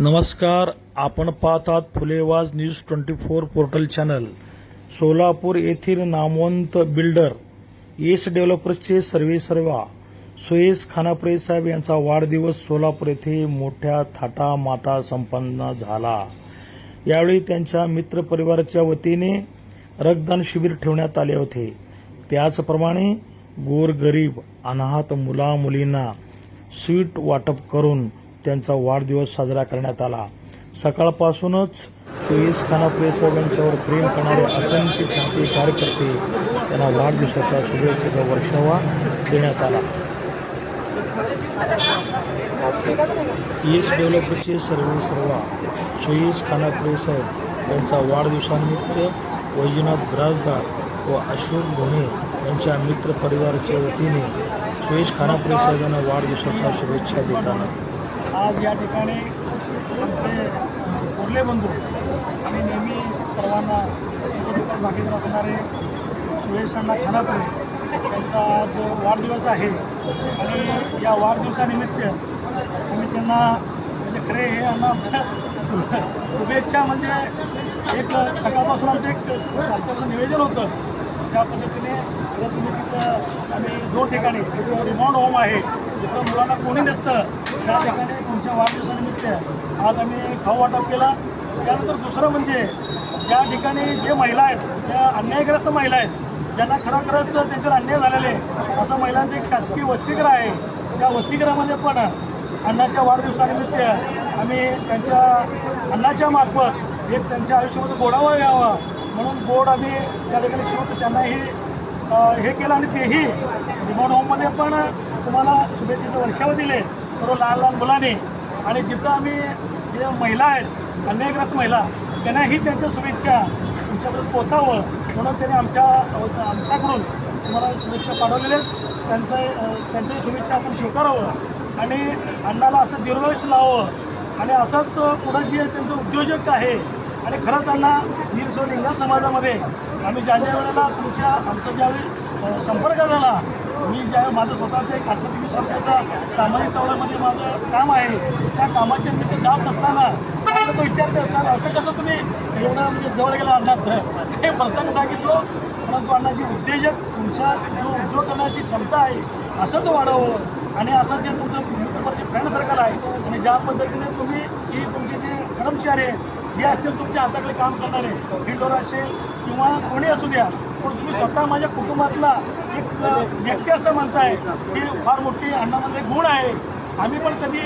नमस्कार आपण पाहतात फुलेवाज news twenty four portal channel. Solapur येथील नामवंत बिल्डर येस डेव्हलपर्सचे सर्वे सर्वा. सुयेस खानापुरे साहेब यांचा वाढदिवस सोलापूर येथे मोठ्या थाटामाटा संपन्न झाला. यावेळी त्यांच्या मित्रपरिवाराच्या वतीने रक्तदान शिबिर ठेवण्यात आले होते. त्याचप्रमाणे गोरगरीब अनाहत मुला मुलींना स्वीट वाटप करून त्यांचा वाढदिवस साजरा करण्यात आला. सकाळपासूनच सुईस खानापुरे साहेब यांच्यावर प्रेम करणारे असंख्य छापे कार्यकर्ते त्यांना वाढदिवसाच्या शुभेच्छेचा वर्षावा देण्यात आला. येस डेव्हलपरचे सर्व सर्वा सुईस खानापुरे साहेब यांचा वाढदिवसानिमित्त वैजनाथ बिराजदार व अशोक भोणे यांच्या मित्र परिवाराच्या वतीने सुयेश खानापुरे साहेबांना वाढदिवसाच्या शुभेच्छा देताना आज या ठिकाणी आमचे थोरले बंधू आणि नेहमी सर्वांना सुखदुःखात भागीदार असणारे सुरेशांना खानापुरे त्यांचा आज वाढदिवस आहे. आणि या वाढदिवसानिमित्त आम्ही त्यांना म्हणजे खरे हे अण्णा आमच्या शुभेच्छा म्हणजे एक सकाळपासून आमचं एक आमच्याकडं निवेदन होतं. त्या पद्धतीने जर तुम्ही तिथं आम्ही दोन ठिकाणी तिथं रिमाउंड होम आहे. तिथं मुलांना कोणी नसतं. त्या ठिकाणी तुमच्या वाढदिवसानिमित्त आज आम्ही खाऊ वाटप केला. त्यानंतर दुसरं म्हणजे ज्या ठिकाणी जे महिला आहेत त्या अन्यायग्रस्त महिला आहेत ज्यांना खरोखरच त्यांच्यावर अन्याय झालेले असं महिलांचं एक शासकीय वसतिगृह आहे. त्या वसतिगृहामध्ये पण अण्णाच्या वाढदिवसानिमित्त आम्ही त्यांच्या अण्णाच्या मार्फत एक त्यांच्या आयुष्यामध्ये गोडावा यावा म्हणून बोर्ड आम्ही त्या ठिकाणी शिवत त्यांनाही हे केलं आणि तेही रिमोट होममध्ये पण तुम्हाला शुभेच्छेचे वर्षाव दिले. सर्व लहान लहान मुलांनी. आणि जिथं आम्ही जे महिला आहेत अन्यायग्रस्त महिला त्यांनाही त्यांच्या शुभेच्छा तुमच्याकडून पोचावं म्हणून त्यांनी आमच्या आमच्याकडून तुम्हाला शुभेच्छा पाठवलेल्या आहेत. त्यांचं त्यांच्याही शुभेच्छा आपण स्वीकारावं आणि अण्णाला असं दीर्घायुष्य लावावं. आणि असंच पुढं जे त्यांचं उद्योजक आहे आणि खरंच अण्णा वीर लिंगा समाजामध्ये आम्ही ज्या ज्या वेळेला तुमच्या आमचा ज्यावेळी संपर्क झाला मी ज्या माझं स्वतःचं एक अठरा वीस वर्षाचा सामाजिक चळवळीमध्ये माझं काम आहे त्या कामाच्या मी ते जात असताना तो विचारते असाल असं कसं तुम्ही एवढं म्हणजे जवळ गेला अण्णाचं हे प्रसंग सांगितलं परंतु अण्णाची उद्योजक तुमच्या जो उद्योग करण्याची क्षमता आहे असंच वाढावं आणि असं जे तुमचं मित्रपती फ्रेंड सर्कल आहे आणि ज्या पद्धतीने तुम्ही ही तुमचे जे कर्मचारी आहेत जे असतील तुमच्या हाताकडे काम करणारे फिल्डवर असेल किंवा कोणी असू द्या पण तुम्ही स्वतः माझ्या कुटुंबातला एक व्यक्ती असं म्हणताय की फार मोठी अण्णामध्ये गुण आहे. आम्ही पण कधी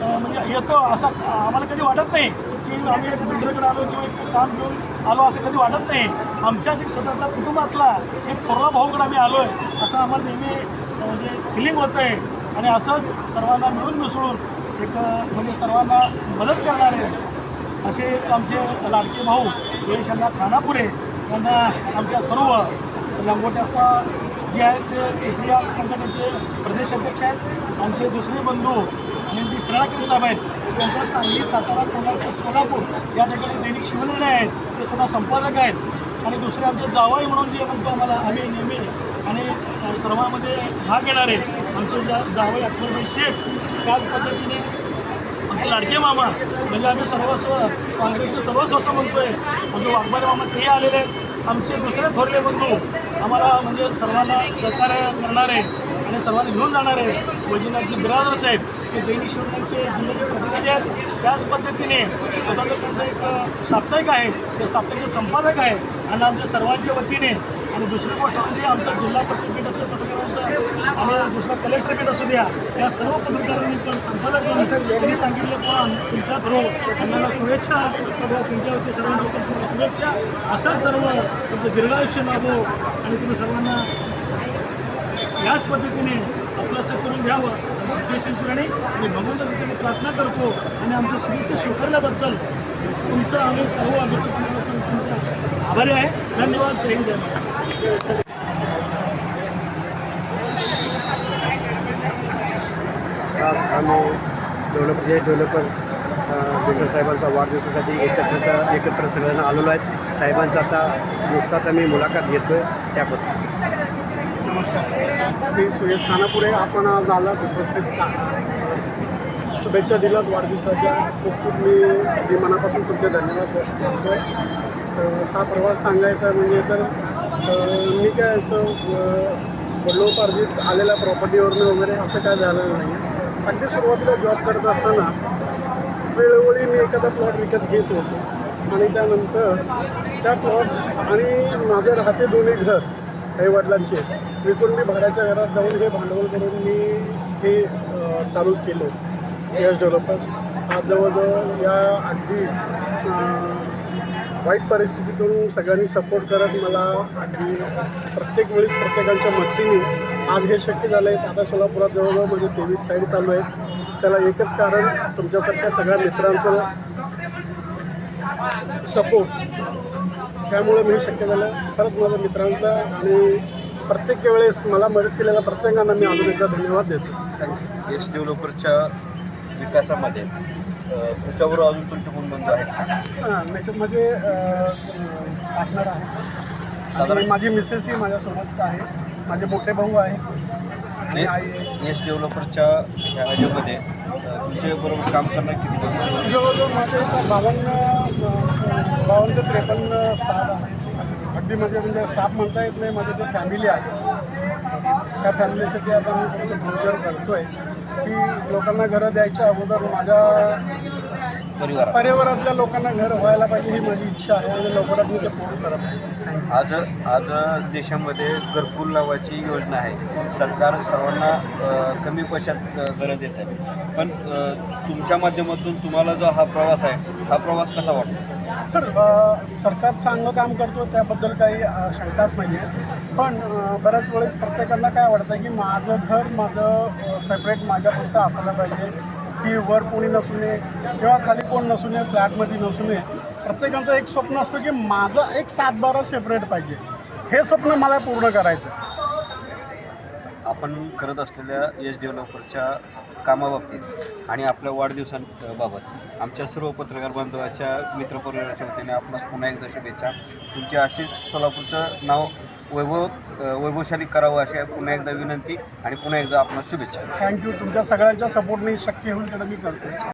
म्हणजे येतो असं आम्हाला कधी वाटत नाही की आम्ही एक बिल्डरकडे आलो किंवा एक काम घेऊन आलो असं कधी वाटत नाही. आमच्या जे स्वतःचा कुटुंबातला एक थोरला भाऊकडे आम्ही आलो आहे असं आम्हाला नेहमी म्हणजे फिलिंग होतं आहे आणि असंच सर्वांना मिळून मिसळून एक म्हणजे सर्वांना मदत करणारे असे आमचे लाडके भाऊ सुरेश यांना खानापुरे यांना आमच्या सर्व लंगोट्याप्पा जे आहेत ते तिसऱ्या संघटनेचे प्रदेश अध्यक्ष आहेत. आमचे दुसरे बंधू म्हणजे आणि जी श्रेणाकर साहेब आहेत. त्यांच्या सांगली सातारा कोल्हापूर सोलापूर या ठिकाणी दैनिक शिवनिर्णय आहेत. ते सुद्धा संपादक आहेत. आणि दुसरे आमचे जावई म्हणून जे म्हणतो आम्हाला आम्ही नेहमी आणि सर्वांमध्ये भाग घेणारे आमचे जा जावई अकबरभाई शेख त्याच पद्धतीने लाडके मामा म्हणजे आम्ही सर्वस्व काँग्रेसचे सर्वस्व असं म्हणतोय. म्हणजे वाघमारे मामा तेही आलेले आहेत. आमचे दुसरे थोरले बंधू आम्हाला म्हणजे सर्वांना सहकार्य करणारे आणि सर्वांना घेऊन जाणारे वैजनाथजी बिरादर साहेब ते दैनिक शिवण्याचे जिल्ह्याचे प्रतिनिधी आहेत. त्याच पद्धतीने स्वतःचं त्यांचं एक साप्ताहिक आहे. ते साप्ताहिकचे संपादक आहे. आणि आमच्या सर्वांच्या वतीने आणि दुसरी गोष्ट म्हणजे आमचा जिल्हा परिषद पीठ दुसरा कलेक्टर पीठ असू द्या या सर्व पत्रकारांनी पण संपादक म्हणून त्यांनी सांगितलं पण तुमच्या थ्रू त्यांना शुभेच्छा किंवा तुमच्यावरती सर्वांना शुभेच्छा. असाच सर्व तुमचं दीर्घायुष्य लाभो आणि तुम्ही सर्वांना याच पद्धतीने आपलं करून घ्यावं. उद्देशिंचुराने आणि भगवंतासाठी प्रार्थना करतो आणि आमच्या शुभेच्छा स्वीकारल्याबद्दल तुमचं आम्ही सर्व आम्ही तुमचं आभारी आहे. धन्यवाद. जय हिंद जय महाराष्ट्र. आज आम्ही डेव्हलप जे डेव्हलपर बिल्डर साहेबांचा वाढदिवसासाठी एकत्र एकत्र सगळ्यांना आलेलो आहेत. साहेबांचा आता नुकताच आम्ही मुलाखत घेतो आहे त्याबद्दल. नमस्कार. मी सुयश खानापुरे. आपण आज आलात उपस्थित शुभेच्छा दिलात वाढदिवसाच्या. खूप खूप मी अगदी मनापासून तुमचे धन्यवाद करतो हा प्रवास सांगायचा म्हणजे तर मी काय असं वडलोपार्जित आलेल्या प्रॉपर्टीवरनं वगैरे असं काय झालं नाही. अगदी सुरुवातीला जॉब करत असताना वेळोवेळी मी एखादा प्लॉट विकत घेत. होतो आणि त्यानंतर त्या प्लॉट्स आणि माझे राहते दोन्ही घर आई वडिलांचे विकून मी भाड्याच्या घरात जाऊन हे भांडवल करून मी हे चालू केलं. यश डेव्हलपर्स आज जवळजवळ या अगदी वाईट परिस्थितीतून सगळ्यांनी सपोर्ट करत मला अगदी प्रत्येक वेळेस प्रत्येकांच्या मदतीने आज हे शक्य झालं आहे आता सोलापुरात जवळजवळ म्हणजे तेवीस साईड चालू आहेत. त्याला एकच कारण तुमच्यासारख्या सगळ्या मित्रांचं सपोर्ट त्यामुळे मी शक्य झालं खरंच माझ्या मित्रांचा आणि प्रत्येक वेळेस मला मदत केलेल्या प्रत्येकांना मी अजून एकदा धन्यवाद देतो. थँक्यू यश डेव्हलपरच्या विकासामध्ये अ, तुमच्याबरोबर अजून तुमचे कोण बंधू आहेत? हां मेसेजमध्ये पार्टनर आहे. आणि माझी मिसेस ही माझ्यासोबत आहे. माझे मोठे भाऊ आहे आणि आहे. यश डेव्हलपरच्या ह्या ह्याच्यामध्ये अ, तुमच्याबरोबर काम करणार किती? जवळजवळ इथं बावन्न बावन्न ते त्रेपन्न स्टाफ आहे अगदी म्हणजे म्हणजे स्टाफ म्हणता येत नाही माझी ते फॅमिली आहे त्या फॅमिलीसाठी आता मी तुमचं भोजन करतोय की लोकांना घरं द्यायच्या अगोदर माझ्या परिवारात? परिवारातल्या लोकांना घर व्हायला पाहिजे ही माझी इच्छा आहे. आणि लवकरात मी ते पूर्ण करत आहे. आज आज देशामध्ये घरकुल लावायची योजना आहे. सरकार सर्वांना कमी पैशात घरं देत आहे. पण तुमच्या माध्यमातून तुम्हाला जो हा प्रवास आहे हा प्रवास कसा वाटतो? सर सरकार चांगलं काम करतो त्याबद्दल काही शंकाच नाही आहे पण बऱ्याच वेळेस प्रत्येकाला काय वाटतं की माझं घर माझं सेपरेट माझ्यापुरतं असायला पाहिजे. की वर कोणी नसू नये किंवा खाली कोण नसू नये फ्लॅटमध्ये नसू नये प्रत्येकाचं एक स्वप्न असतं की माझं एक सात बारा सेपरेट पाहिजे. हे स्वप्न मला पूर्ण करायचं. आपण करत असलेल्या यश डेव्हलपरच्या कामाबाबतीत आणि आपल्या वाढदिवसांबाबत आमच्या सर्व पत्रकार बांधवाच्या मित्रपरिवाराच्या वतीने आपणास पुन्हा एकदा शुभेच्छा. तुमची अशीच सोलापूरचं नाव वैभव वैभवशाली करावं अशी पुन्हा एकदा विनंती आणि पुन्हा एकदा आपण शुभेच्छा. थँक्यू तुमच्या सगळ्यांच्या सपोर्टने शक्य होईल तेवढं मी करतो